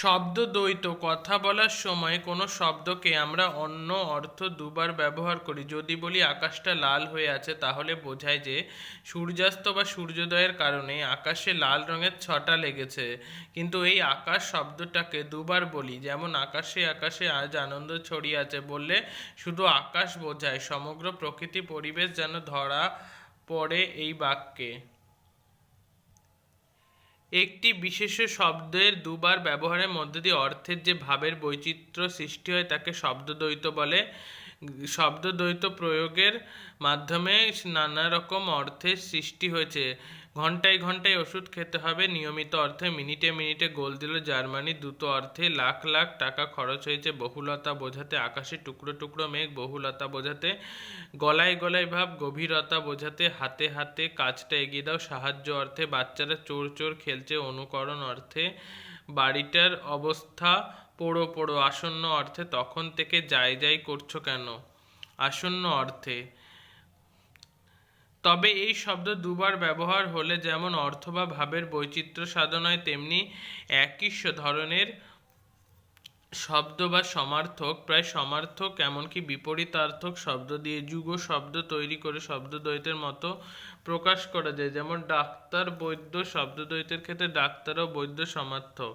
শব্দ দ্বৈত কথা বলার সময় কোনো শব্দকে আমরা অন্য অর্থ দুবার ব্যবহার করি। যদি বলি আকাশটা লাল হয়ে আছে, তাহলে বোঝায় যে সূর্যাস্ত বা সূর্যোদয়ের কারণে আকাশে লাল রঙের ছটা লেগেছে। কিন্তু এই আকাশ শব্দটাকে দুবার বলি, যেমন আকাশে আকাশে আজ আনন্দ ছড়িয়ে আছে বললে শুধু আকাশ বোঝায়, সমগ্র প্রকৃতি পরিবেশ যেন ধরা পড়ে এই বাক্যে। একটি বিশেষ শব্দের দুবার ব্যবহারের মধ্য দিয়ে অর্থের যে ভাবের বৈচিত্র্য সৃষ্টি হয়, তাকে শব্দদ্বৈত বলে। শব্দদ্বৈত প্রয়োগের মাধ্যমে নানা রকম অর্থের সৃষ্টি হয়েছে। ঘন্টায় ঘন্টায় ওষুধ খেতে হবে। নিয়মিত অর্থে মিনিটে মিনিটে গোল দিল জার্মানি। দুটো অর্থে লাখ লাখ টাকা খরচ হয়েছে বহুলতা বোঝাতে। আকাশে টুকরো টুকরো মেঘ, বহুলতা বোঝাতে। গলায় গলায় ভাব, গভীরতা বোঝাতে। হাতে হাতে কাজটা এগিয়ে দাও। সাহায্য অর্থে বাচ্চারা চোর চোর খেলছে। অনুকরণ অর্থে বাড়িটার অবস্থা পোড়ো পোড়ো। আসন্ন অর্থে তখন থেকে যাই যাই করছ কেন? আসন্ন অর্থে তবে এই শব্দ দুবার ব্যবহার হলে যেমন অর্থ বা ভাবের বৈচিত্র্য সাধন হয়, তেমনি একই ধরনের শব্দ বা সমার্থক, প্রায় সমার্থক, এমনকি বিপরীতার্থক শব্দ দিয়ে যুগ শব্দ তৈরি করে শব্দদ্বৈতের মতো প্রকাশ করা যায়। যেমন ডাক্তার বৈদ্য শব্দদ্বৈতের ক্ষেত্রে ডাক্তার ও বৈদ্য সমার্থক।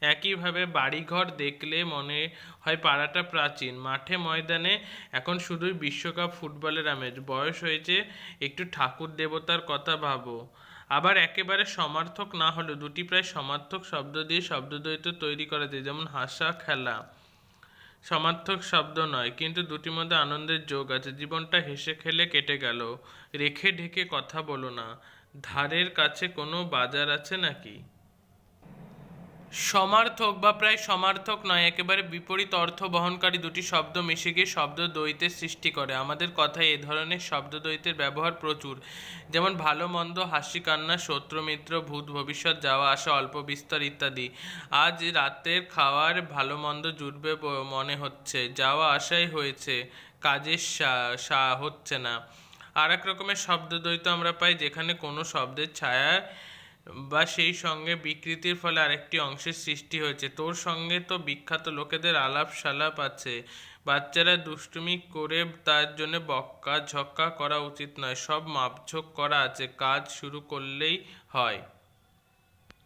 একইভাবে বাড়িঘর দেখলে মনে হয় পাড়াটা প্রাচীন। মাঠে ময়দানে এখন শুধুই বিশ্বকাপ ফুটবলের আমেজ। বয়স হয়েছে, একটু ঠাকুর দেবতার কথা ভাবো। আবার একেবারে সমার্থক না হলেও দুটি প্রায় সমার্থক শব্দ দিয়ে শব্দদ্বৈত তৈরি করা যায়, যেমন হাসা খেলা। সমার্থক শব্দ নয়, কিন্তু দুটির মধ্যে আনন্দের যোগ আছে। জীবনটা হেসে খেলে কেটে গেল। রেখে ঢেকে কথা বলো না। ধারের কাছে কোনো বাজার আছে নাকি? সমার্থক বা প্রায় সমার্থক নয়, একেবারে বিপরীত অর্থ বহনকারী দুটি শব্দ মিশে গিয়ে শব্দ দ্বৈতের সৃষ্টি করে। আমাদের কথায় এ ধরনের শব্দ দ্বৈতের ব্যবহার প্রচুর। যেমন ভালো, মন্দ, হাসি, কান্না, শত্রু, মিত্র, ভূত, ভবিষ্যৎ, যাওয়া, আসা, অল্প বিস্তর ইত্যাদি। আজ রাতের খাওয়ার ভালো, মন্দ জুটবে মনে হচ্ছে। যাওয়া, আসাই হয়েছে। কাজের সা- হচ্ছে না। আর এক রকমের শব্দ দ্বৈত আমরা পাই, যেখানে কোনো শব্দের ছায়া বা সেই সঙ্গে বিকৃতির ফলে আরেকটি অংশের সৃষ্টি হয়েছে। তোর সঙ্গে তো বিখ্যাত লোকেদের আলাপ সালাপ আছে। বাচ্চারা দুষ্টুমি করে তার জন্য বক্কা ঝক্কা করা উচিত নয়, সব মাপঝোক করা আছে, কাজ শুরু করলেই হয়।